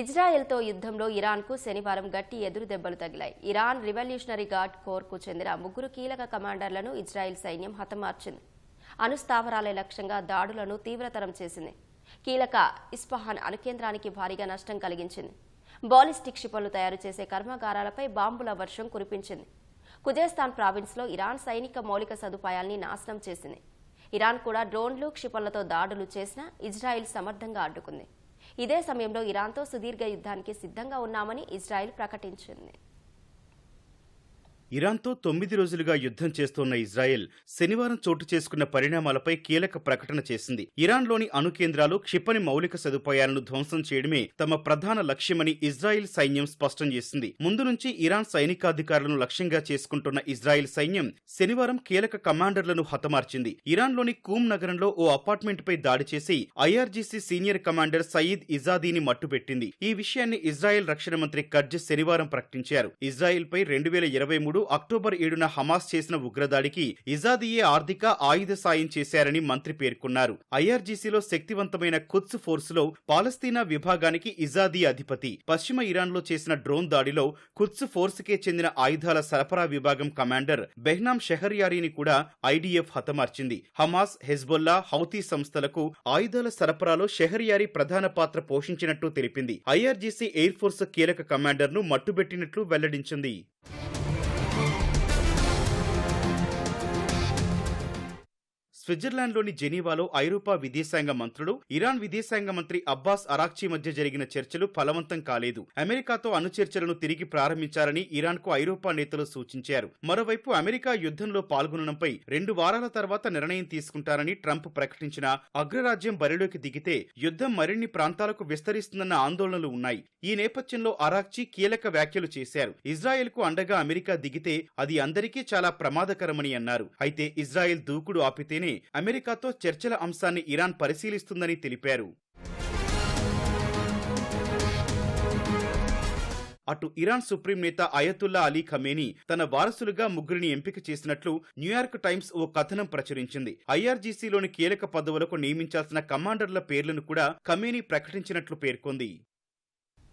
ఇజ్రాయెల్తో యుద్ధంలో ఇరాన్కు శనివారం గట్టి ఎదురు దెబ్బలు తగిలాయి. ఇరాన్ రివల్యూషనరీ గార్డ్ కోర్కు చెందిన ముగ్గురు కీలక కమాండర్లను ఇజ్రాయెల్ సైన్యం హతమార్చింది. అణుస్థావరాలే లక్ష్యంగా దాడులను తీవ్రతరం చేసింది. కీలక ఇస్ఫహాన్ అణుకేంద్రానికి భారీగా నష్టం కలిగించింది. బాలిస్టిక్ క్షిపణులు తయారు చేసే కర్మాగారాలపై బాంబుల వర్షం కురిపించింది. కుజేస్తాన్ ప్రావిన్స్లో ఇరాన్ సైనిక మౌలిక సదుపాయాల్ని నాశనం చేసింది. ఇరాన్ కూడా డ్రోన్లు క్షిపణులతో దాడులు చేసినా ఇజ్రాయిల్ సమర్థంగా అడ్డుకుంది. ఇదే సమయంలో ఇరాన్తో సుదీర్ఘ యుద్ధానికి సిద్ధంగా ఉన్నామని ఇజ్రాయెల్ ప్రకటించింది. ఇరాన్తో తొమ్మిది రోజులుగా యుద్ధం చేస్తోన్న ఇజ్రాయెల్ శనివారం చోటు చేసుకున్న పరిణామాలపై కీలక ప్రకటన చేసింది. ఇరాన్లోని అణు కేంద్రాలు క్షిపణి మౌలిక సదుపాయాలను ధ్వంసం చేయడమే తమ ప్రధాన లక్ష్యమని ఇజ్రాయెల్ సైన్యం స్పష్టం చేసింది. ముందు నుంచి ఇరాన్ సైనికాధికారులను లక్ష్యంగా చేసుకుంటున్న ఇజ్రాయెల్ సైన్యం శనివారం కీలక కమాండర్లను హతమార్చింది. ఇరాన్లోని కూమ్ నగరంలో ఓ అపార్ట్మెంట్పై దాడి చేసి ఐఆర్జీసీ సీనియర్ కమాండర్ సయీద్ ఇజాదీని మట్టుపెట్టింది. ఈ విషయాన్ని ఇజ్రాయెల్ రక్షణ మంత్రి కర్జ్ శనివారం ప్రకటించారు. ఇజ్రాయెల్పై రెండు వేల ఇరవై మూడు అక్టోబర్ ఏడున హమాస్ చేసిన ఉగ్రదాడికి ఇజాదియే ఆర్థిక ఆయుధ సాయం చేశారని మంత్రి పేర్కొన్నారు. ఐఆర్జీసీలో శక్తివంతమైన కుత్స్ ఫోర్సులో పాలస్తీనా విభాగానికి ఇజాదీ అధిపతి. పశ్చిమ ఇరాన్లో చేసిన డ్రోన్ దాడిలో కుత్స్ ఫోర్స్ కే చెందిన ఆయుధాల సరఫరా విభాగం కమాండర్ బెహ్నాం షెహర్యారీని కూడా ఐడిఎఫ్ హతమార్చింది. హమాస్ హెజ్బొల్లా హౌతీ సంస్థలకు ఆయుధాల సరఫరాలో షెహర్యారీ ప్రధాన పాత్ర పోషించినట్టు తెలిపింది. ఐఆర్జీసీ ఎయిర్ ఫోర్స్ కీలక కమాండర్ను మట్టుబెట్టినట్లు వెల్లడించింది. స్విట్జర్లాండ్లోని జెనీవాలో ఐరోపా విదేశాంగ మంత్రులు ఇరాన్ విదేశాంగ మంత్రి అబ్బాస్ అరాక్చీ మధ్య జరిగిన చర్చలు ఫలవంతం కాలేదు. అమెరికాతో అనుచర్చలను తిరిగి ప్రారంభించాలని ఇరాన్కు ఐరోపా నేతలు సూచించారు. మరోవైపు అమెరికా యుద్ధంలో పాల్గొనడంపై రెండు వారాల తర్వాత నిర్ణయం తీసుకుంటారని ట్రంప్ ప్రకటించిన అగ్రరాజ్యం బరిలోకి దిగితే యుద్ధం మరిన్ని ప్రాంతాలకు విస్తరిస్తుందన్న ఆందోళనలు ఉన్నాయి. ఈ నేపథ్యంలో అరాక్చీ కీలక వ్యాఖ్యలు చేశారు. ఇజ్రాయెల్కు అండగా అమెరికా దిగితే అది అందరికీ చాలా ప్రమాదకరమని అన్నారు. అయితే ఇజ్రాయెల్ దూకుడు ఆపితేనే అమెరికాతో చర్చల అంశాన్ని ఇరాన్ పరిశీలిస్తుందని తెలిపారు. అటు ఇరాన్ సుప్రీం నేత అయతుల్లా అలీ ఖమేని తన వారసులుగా ముగ్గురిని ఎంపిక చేసినట్లు న్యూయార్క్ టైమ్స్ ఓ కథనం ప్రచురించింది. ఐఆర్జీసీలోని కీలక పదవులకు నియమించాల్సిన కమాండర్ల పేర్లను కూడా ఖమేని ప్రకటించినట్లు పేర్కొంది.